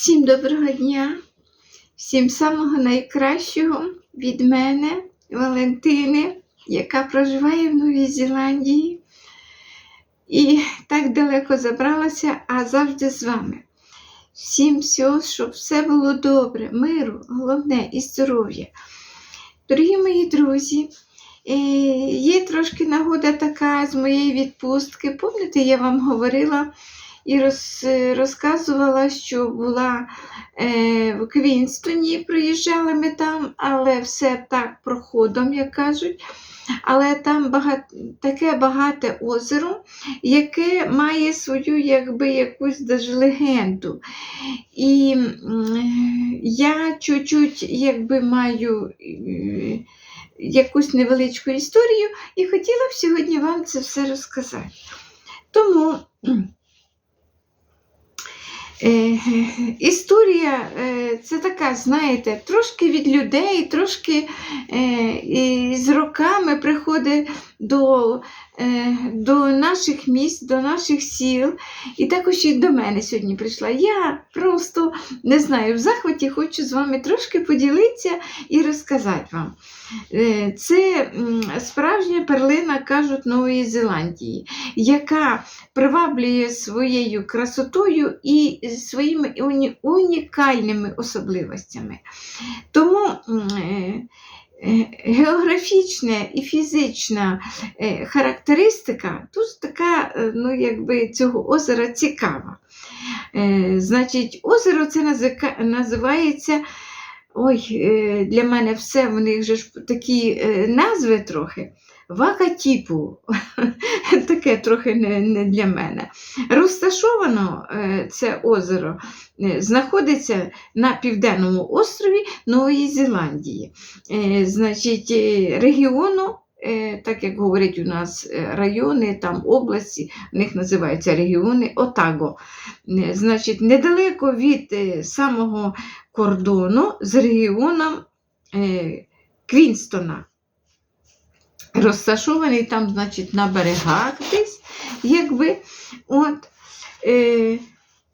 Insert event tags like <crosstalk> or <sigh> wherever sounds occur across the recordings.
Всім доброго дня, всім самого найкращого від мене, Валентини, яка проживає в Новій Зеландії. І так далеко забралася, а завжди з вами. Всім всього, щоб все було добре, миру, головне і здоров'я. Дорогі мої друзі, е, є трошки нагода така з моєї відпустки. Пам'ятаєте, я вам говорила і роз, розказувала, що була е, в Квінстоні, приїжджали ми там, але все так проходом, як кажуть. Але там багат, таке багате озеро, яке має свою якби, якусь даже легенду. І я чуть-чуть якби маю е, якусь невеличку історію і хотіла б сьогодні вам це все розказати. Тому Історія е, це така, знаєте, трошки від людей, трошки е, з роками приходить до, е, до наших міст, до наших сіл. І також і до мене сьогодні прийшла. Я просто не знаю, в захваті хочу з вами трошки поділитися і розказати вам. Е, Це справжня перлина, кажуть, Нової Зеландії, яка приваблює своєю красотою і своїми унікальними особливостями. Тому е, географічна і фізична е, характеристика тут така, е, ну, якби цього озера цікава. Е, Значить, озеро це називається. Ой, для мене все, в них же ж такі назви трохи. Вакатіпу. <laughs> Таке трохи не, не для мене. Розташовано е, це озеро е, знаходиться на південному острові Нової Зеландії. Е, Значить, регіону, так як говорять у нас райони, там області, в них називаються регіони Отаго. Значить, недалеко від самого кордону з регіоном Квінстона. Розташований там, значить, на берегах десь, якби. От, е,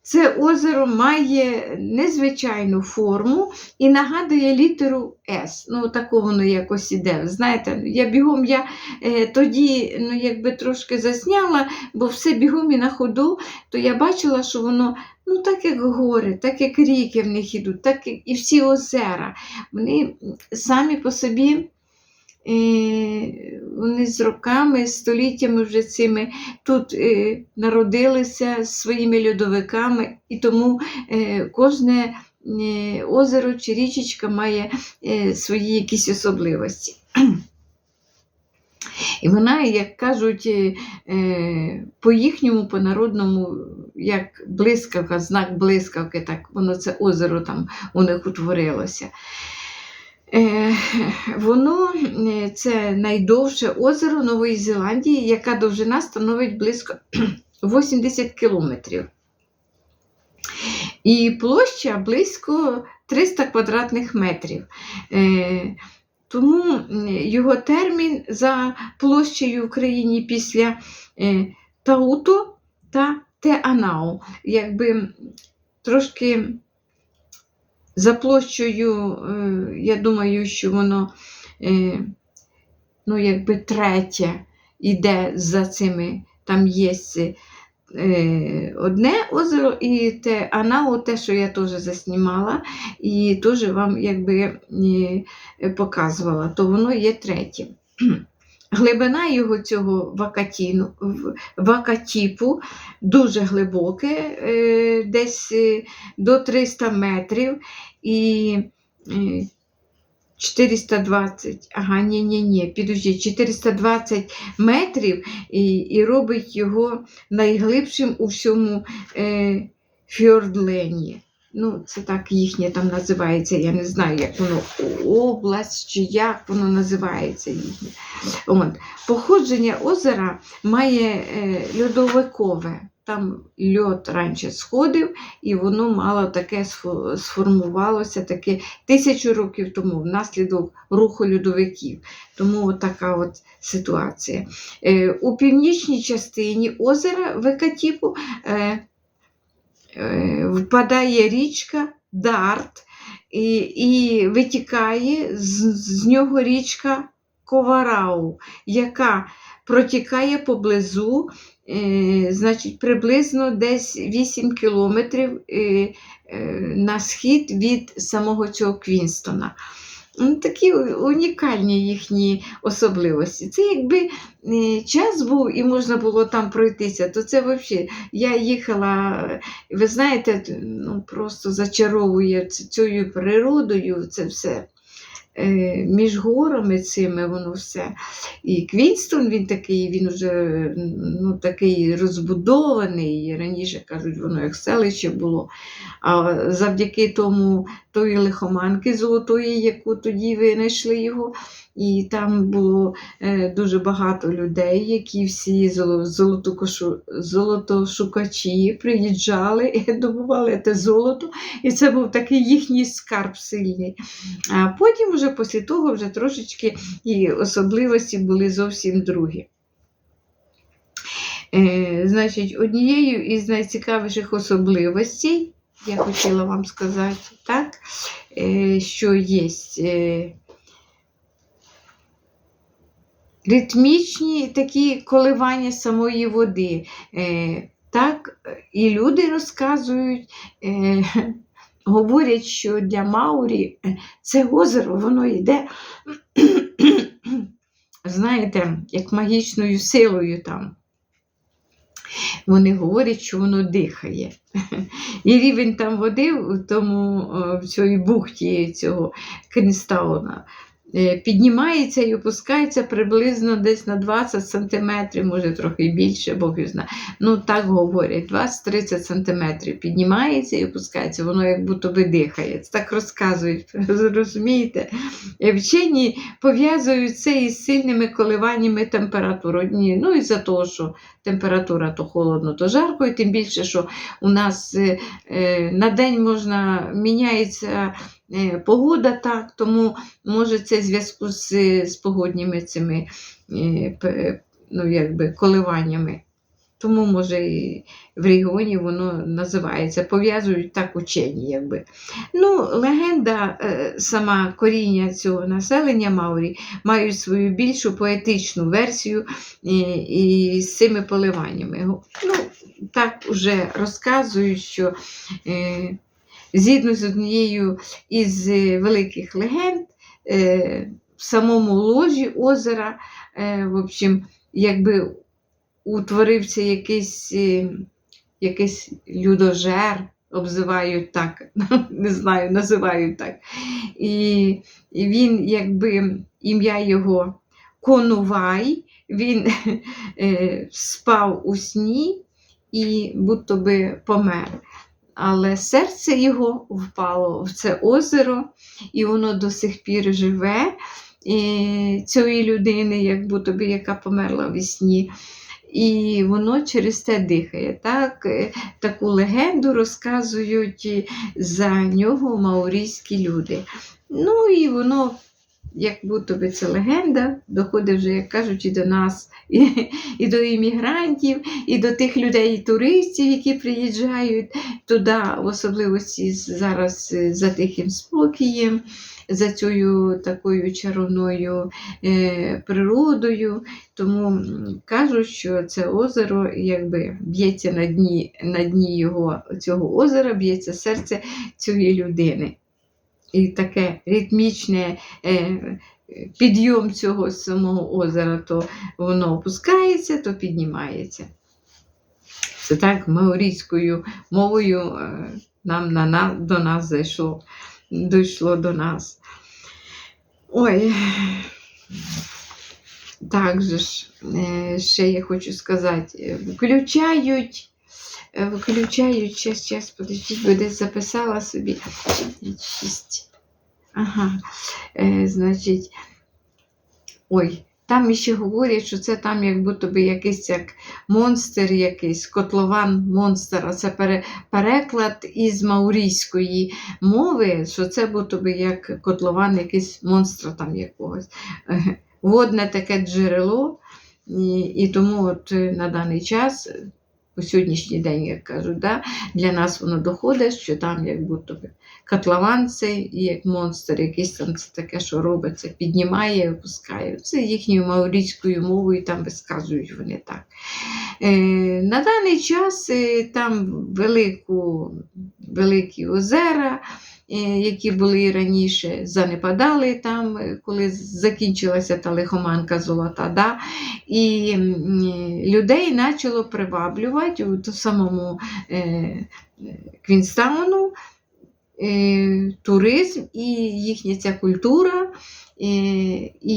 це озеро має незвичайну форму і нагадує літеру С. Ну, таку воно якось іде. Знаєте, я бігом я е, тоді ну, якби трошки засняла, бо все бігом і на ходу, то я бачила, що воно ну, так як гори, так як ріки в них ідуть, так як і всі озера. Вони самі по собі. Вони з роками, століттями вже цими тут е, народилися своїми льодовиками, і тому е, кожне е, озеро чи річечка має свої якісь особливості. І вона, як кажуть, по їхньому, по народному, як блискавка, знак блискавки, так воно це озеро там у них утворилося. Е, Воно е, це найдовше озеро Нової Зеландії, яка довжина становить близько <clears throat> 80 кілометрів. І площа близько 300 квадратних метрів. Е, Тому його термін за площею в Україні після Тауту та Теанау. Якби трошки за площею, е, я думаю, що воно е, ну, якби третє іде за цими. Там є е, одне озеро і те Анау, те, що я теж заснімала, і теж вам якби показувала, то воно є третє. Глибина його цього вакатіну, вакатіпу дуже глибоке, е, десь е, до 300 метрів і е, 420, ага, ні, ні, ні, підожди, 420 метрів і, і робить його найглибшим у всьому е, Фьордлені. Ну, це так їхнє там називається, я не знаю, як воно область чи як воно називається їхнє. От. Походження озера має е, льодовикове. Там льод раніше сходив, і воно мало таке сформувалося таке тисячу років тому внаслідок руху льодовиків. Тому така от ситуація. Е, у північній частині озера Векатіпу е, е, впадає річка Дарт, і, і витікає з, з нього річка Коварау, яка протікає поблизу, е, значить, приблизно десь 8 кілометрів е, е, на схід від самого цього Квінстона. Ну, Такі унікальні їхні особливості. Це якби е, час був і можна було там пройтися, то це взагалі я їхала, ви знаєте, ну, просто зачаровує цією природою це все. Е, Між горами цими воно все. І Квінстон він такий, він вже ну, такий розбудований. Раніше кажуть, воно як селище було. А завдяки тому тої лихоманки золотої, яку тоді винайшли його. І там було е, дуже багато людей, які всі золотошукачі приїжджали і добували те золото. І це був такий їхній скарб сильний. А потім, вже після того, вже трошечки і особливості були зовсім другі. Е, значить, однією із найцікавіших особливостей, я хотіла вам сказати, так, е, що є е, ритмічні такі коливання самої води. Е, так, і люди розказують, е, говорять, що для Маурі е, це озеро, воно йде, знаєте, як магічною силою там. Вони говорять, що воно дихає. І рівень там води в тому, е, в цій бухті цього Кенстауна піднімається і опускається приблизно десь на 20 сантиметрів, може трохи більше, Бог його знає. Ну так говорять, 20-30 сантиметрів піднімається і опускається, воно як будто би дихає. Так розказують, <laughs> розумієте? Е, Вчені пов'язують це із сильними коливаннями температури. Ну і за того, що температура то холодно, то жарко, і тим більше, що у нас е, е, на день можна міняється е, погода, так, тому може це зв'язку з, з погодніми цими е, ну, якби, коливаннями. Тому, може, і в регіоні воно називається, пов'язують так учені. Якби. Ну, легенда, е, сама коріння цього населення Маурі мають свою більшу поетичну версію і, і з цими поливаннями. Ну, так вже розказують, що е, згідно з однією із е, великих легенд, е, в самому ложі озера, е, в общем, якби утворився якийсь, якийсь людожер, обзивають так, <laughs> не знаю, називають так. І, і він, якби ім'я його Конувай, він <laughs> спав у сні і будто би помер. Але серце його впало в це озеро, і воно до сих пір живе і цієї людини, як будто би, яка померла в сні. І воно через те дихає. Так, е, таку легенду розказують е, за нього маорійські люди. Ну і воно, як будто би це легенда, доходить вже, як кажуть, і до нас, і, і до іммігрантів, і до тих людей, туристів, які приїжджають туди, в особливості зараз е, за тихим спокієм, за цією такою чарівною е, природою. Тому кажуть, що це озеро якби б'ється на дні, на дні його, цього озера, б'ється серце цієї людини. І таке ритмічне е, підйом цього самого озера, то воно опускається, то піднімається. Це так маорійською мовою е, нам на, на, до нас зайшло, дійшло до нас. Ой. Так ж, е, ще я хочу сказати, е, включають, е, час, час, подождіть, бо десь записала собі. Ага, е, значить, ой, там ще говорять, що це там як будто би якийсь як монстр, якийсь котлован монстра. Це пере, переклад із маурійської мови, що це будто би як котлован якийсь монстра там якогось. Водне таке джерело, і, і тому от е, на даний час по сьогоднішній день, як кажуть, да, для нас воно доходить, що там як будто котлован цей, як монстр, якийсь там це таке, що робиться, піднімає і опускає. Це їхньою маорійською мовою там висказують вони так. Е, на даний час е, там велику, великі озера, які були раніше, занепадали там, е, коли закінчилася та лихоманка золота. Да? І е, людей почало приваблювати у самому е, е, Квінстауну е, туризм і їхня ця культура. е, І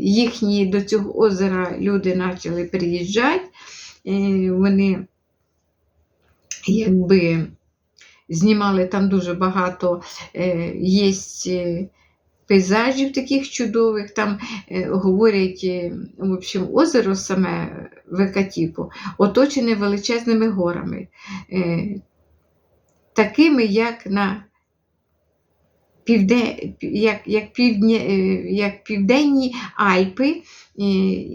їхні до цього озера люди почали приїжджати. Е, Вони якби знімали там дуже багато е, є пейзажів таких чудових. Там е, говорять, е, в общем, озеро саме Векатіпо оточене величезними горами, е, такими, як на Півде, як, як, півдня, е, як південні Альпи, е,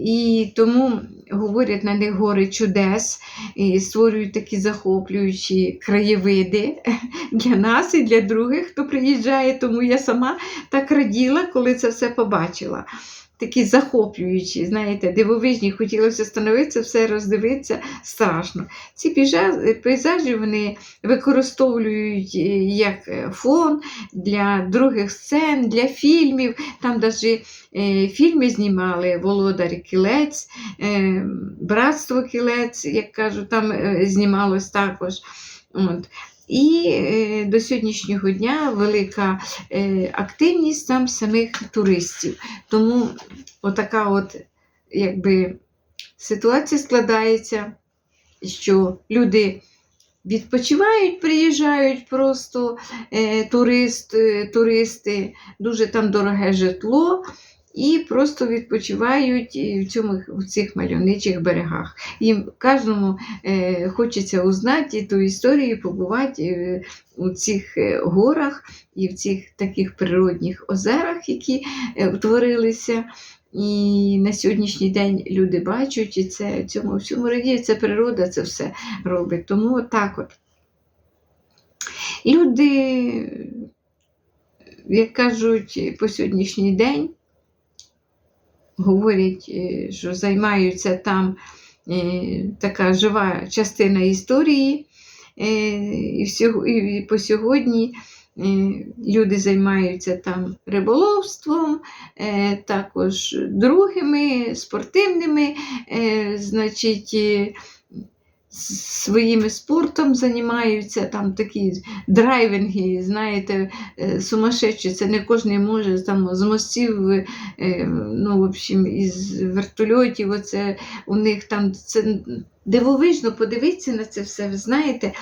і тому говорять на них гори чудес, і створюють такі захоплюючі краєвиди <laughs> для нас і для других, хто приїжджає. Тому я сама так раділа, коли це все побачила. Такі захоплюючі, знаєте, дивовижні, хотілося становитися, все роздивитися страшно. Ці пейзажі- вони використовують е, як е, фон для других сцен, для фільмів. Там навіть е, фільми знімали Володар Кілець, Братство Кілець, як кажуть, там знімалось також. От. І е, до сьогоднішнього дня велика е, активність там самих туристів. Тому отака от якби ситуація складається, що люди відпочивають, приїжджають просто е, турист, туристи, дуже там дороге житло. І просто відпочивають і в, цьому, в цих мальовничих берегах. Їм кожному е, хочеться узнати ту історію, побувати е, у цих е, горах і в цих таких природних озерах, які е, утворилися. І на сьогоднішній день люди бачать, і це цьому всьому радіє, це природа це все робить. Тому так от. Люди, як кажуть, по сьогоднішній день говорять, е, що займаються там е, така жива частина історії. Е, І, по сьогодні люди займаються там риболовством, також другими спортивними, значить, е, с- своїм спортом займаються, там такі драйвинги, знаєте, е, сумасшедші, це не кожен може там з мостів, е, ну, в общем, із вертольотів, оце у них там це дивовижно подивитися на це все, ви знаєте,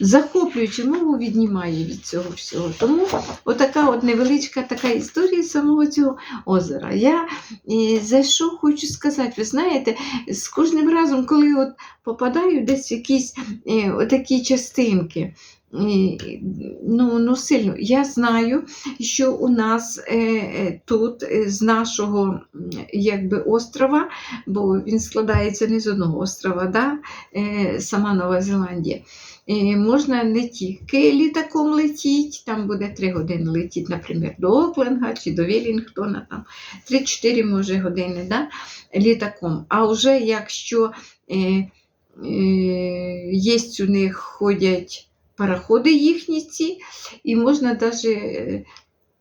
захоплюючи мову віднімає від цього всього. Тому отака от невеличка така історія самого цього озера. Я за що хочу сказати, ви знаєте, з кожним разом, коли от попадаю десь в якісь е, отакі частинки. Ну, ну сильно. Я знаю, що у нас е, е, тут е, з нашого якби, острова, бо він складається не з одного острова, да? сама Нова Зеландія. Можна не тільки літаком летіти, там буде 3 години летіти, наприклад, до Окленга чи до Вілінгтона, там 3-4 може години да? літаком. А вже якщо е, е, є у них ходять пароходи їхні ці, і можна навіть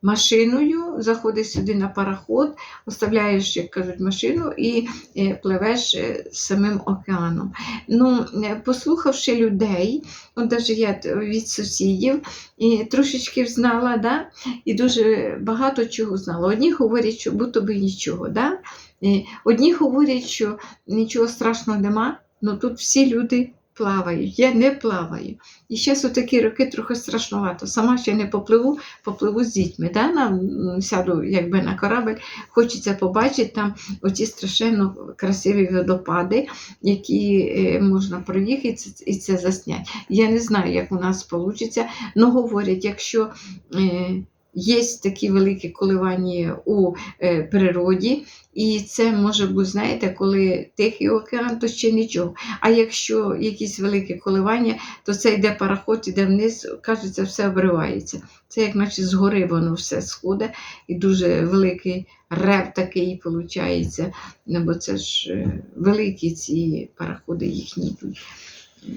машиною заходиш сюди на пароход, оставляєш, як кажуть, машину і е, пливеш е, самим океаном. Ну, е, послухавши людей, от навіть я від сусідів і трошечки знала, да? і дуже багато чого знала. Одні говорять, що будто би нічого. Да? Е, Одні говорять, що нічого страшного нема, але тут всі люди плавають. Я не плаваю. І зараз у такі роки трохи страшнувато. Сама ще не попливу, попливу з дітьми. Да? На, сяду якби на корабль, хочеться побачити там оці страшенно красиві водопади, які е, можна проїхати і це- засняти. Я не знаю, як у нас вийде, але говорять, якщо е, є такі великі коливання у е, природі, і це може бути, знаєте, коли Тихий океан, то ще нічого. А якщо якісь великі коливання, то це йде пароход, іде вниз, кажеться, все обривається. Це як наче згори воно все сходить, і дуже великий рев такий виходить. Ну, бо це ж е, великі ці пароходи їхні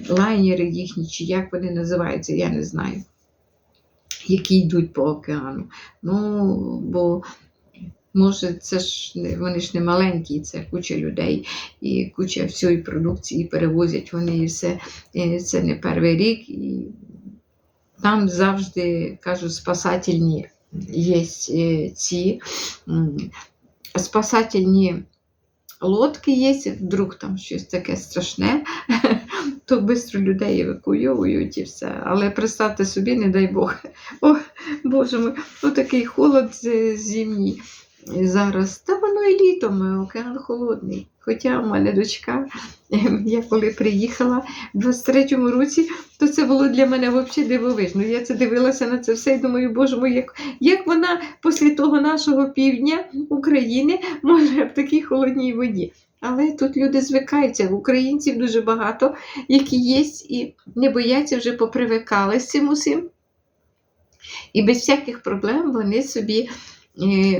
лайнери їхні, чи як вони називаються, я не знаю, які йдуть по океану. Ну, бо може, це ж вони ж не маленькі, це куча людей і куча всієї продукції перевозять вони і все. І це не перший рік. І там завжди кажуть, спасательні є е, ці спасательні лодки є, вдруг там щось таке страшне, <laughs> то швидко людей евакуйовують і все. Але представте собі, не дай Бог. О, Боже мой, ну такий холод зимній зараз. Та воно і літом, океан холодний. Хоча у мене дочка, <laughs> я коли приїхала в 23-му році, то це було для мене взагалі дивовижно. Я це дивилася на це все і думаю, боже мой, як, як вона після того нашого півдня України може в такій холодній воді. Але тут люди звикаються, українців дуже багато, які є і не бояться, вже попривикали з цим усім. І без всяких проблем вони собі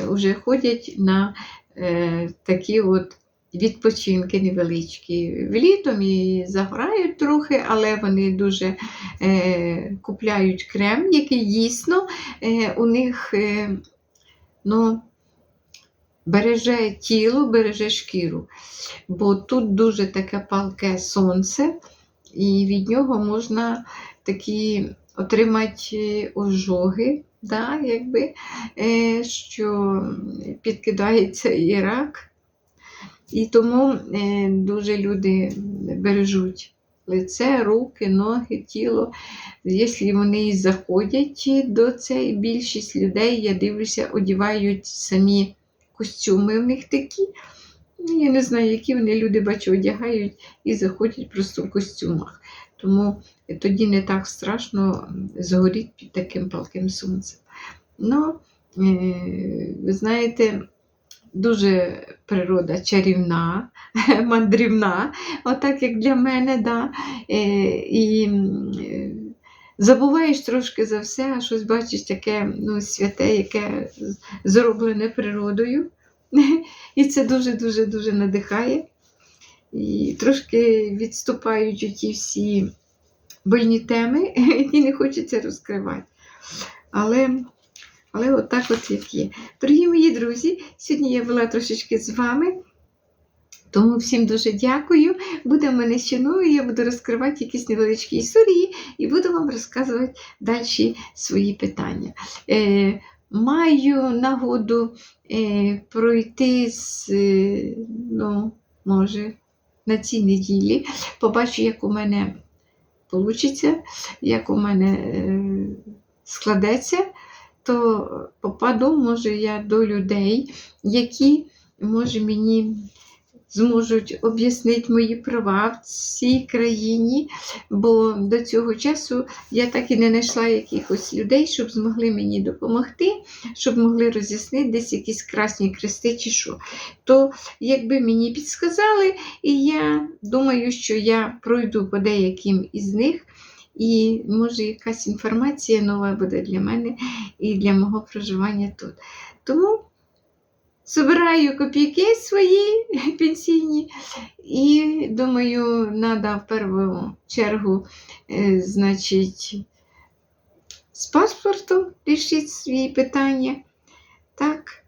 вже ходять на е, такі от відпочинки невеличкі. Літом і загорають трохи, але вони дуже е, купляють крем, який дійсно е, у них е, ну, береже тіло, береже шкіру. Бо тут дуже таке палке сонце, і від нього можна такі отримати ожоги, да, якби, е, що підкидається і рак. І тому е, дуже люди бережуть лице, руки, ноги, тіло. Якщо вони заходять до цієї, більшість людей, я дивлюся, одягають самі костюми в них такі. Ну, Я не знаю, які вони люди бачу, одягають і заходять просто в костюмах. Тому тоді не так страшно згоріти під таким палким сонцем. Ну, е, ви знаєте, дуже природа чарівна, <laughs> мандрівна, отак як для мене. Да. Е, І е, забуваєш трошки за все, а щось бачиш таке ну, святе, яке зроблене природою. <laughs> І це дуже-дуже дуже надихає. І трошки відступають ті всі больні теми, <laughs> які не хочеться розкривати. Але, але от от як є. Дорогі мої друзі, сьогодні я була трошечки з вами. Тому всім дуже дякую. Буде в мене ще нове, я буду розкривати якісь невеличкі історії і буду вам розказувати далі свої питання. Е, маю нагоду е, пройти з, е, ну, може, на цій неділі. Побачу, як у мене вийде, як у мене е, складеться, то попаду, може, я до людей, які, може, мені зможуть об'яснити мої права в цій країні, бо до цього часу я так і не знайшла якихось людей, щоб змогли мені допомогти, щоб могли роз'яснити десь якісь красні крести чи що. То якби мені підсказали, і я думаю, що я пройду по деяким із них. І може якась інформація нова буде для мене і для мого проживання тут. Тому збираю копійки свої <laughs> пенсійні і думаю, треба в першу чергу, е, значить, з паспортом рішити свої питання. Так.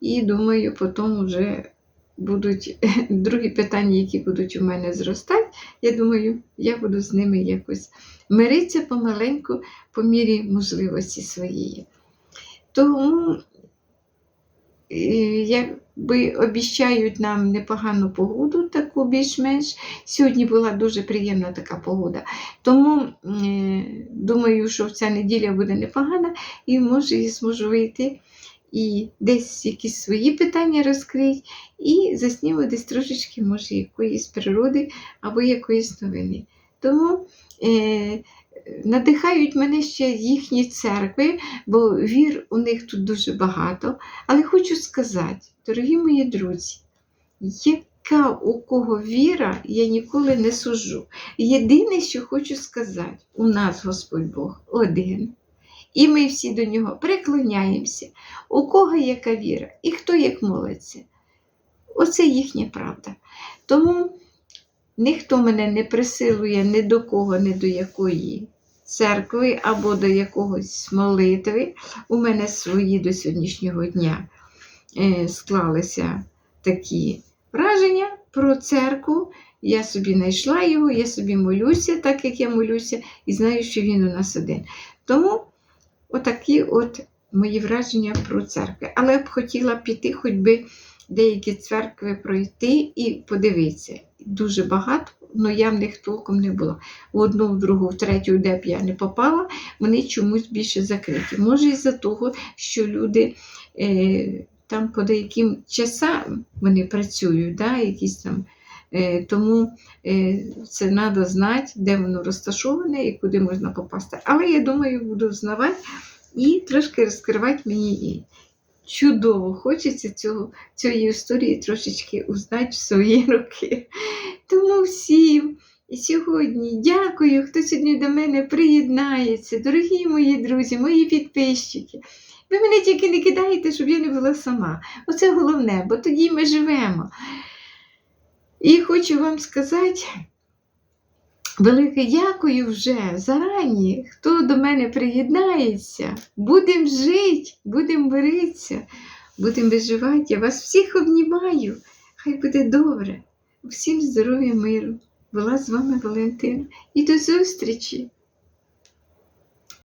І думаю, потім вже будуть <laughs> другі питання, які будуть у мене зростати. Я думаю, я буду з ними якось миритися помаленьку по мірі можливості своєї. Тому якби обіщають нам непогану погоду, таку більш-менш. Сьогодні була дуже приємна така погода. Тому думаю, що ця неділя буде непогана, і може я зможу вийти і десь якісь свої питання розкрити, і засніму десь трошечки, може, якоїсь природи або якоїсь новини. Тому е, надихають мене ще їхні церкви, бо вір у них тут дуже багато. Але хочу сказати, дорогі мої друзі, яка у кого віра, я ніколи не сужу. Єдине, що хочу сказати, у нас Господь Бог один. І ми всі до нього преклоняємося. У кого яка віра, і хто як молиться. Оце їхня правда. Тому ніхто мене не присилує ні до кого, ні до якої церкви або до якогось молитви. У мене свої до сьогоднішнього дня е, склалися такі враження про церкву. Я собі знайшла його, я собі молюся, так як я молюся, і знаю, що він у нас один. Тому отакі от мої враження про церкви. Але я б хотіла піти, хоч би деякі церкви пройти і подивитися. Дуже багато, але я в них толком не була. В одну, в другу, в третю, де б я не попала, вони чомусь більше закриті. Може, із-за того, що люди е, там по деяким часам вони працюють, да, якісь там. Е, тому е, це треба знати, де воно розташоване і куди можна попасти. Але я думаю, буду знавати і трошки розкривати мені чудово хочеться цього, цієї історії трошечки узнати в свої <laughs> роки. Тому всім і сьогодні дякую, хто сьогодні до мене приєднається. Дорогі мої друзі, мої підписчики. Ви мене тільки не кидаєте, щоб я не була сама. Оце головне, бо тоді ми живемо. І хочу вам сказати. Велике дякую вже зарані, хто до мене приєднається. Будемо жити, будемо боритися, будемо виживати. Я вас всіх обнімаю. Хай буде добре. Всім здоров'я, миру. Була з вами Валентина. І до зустрічі!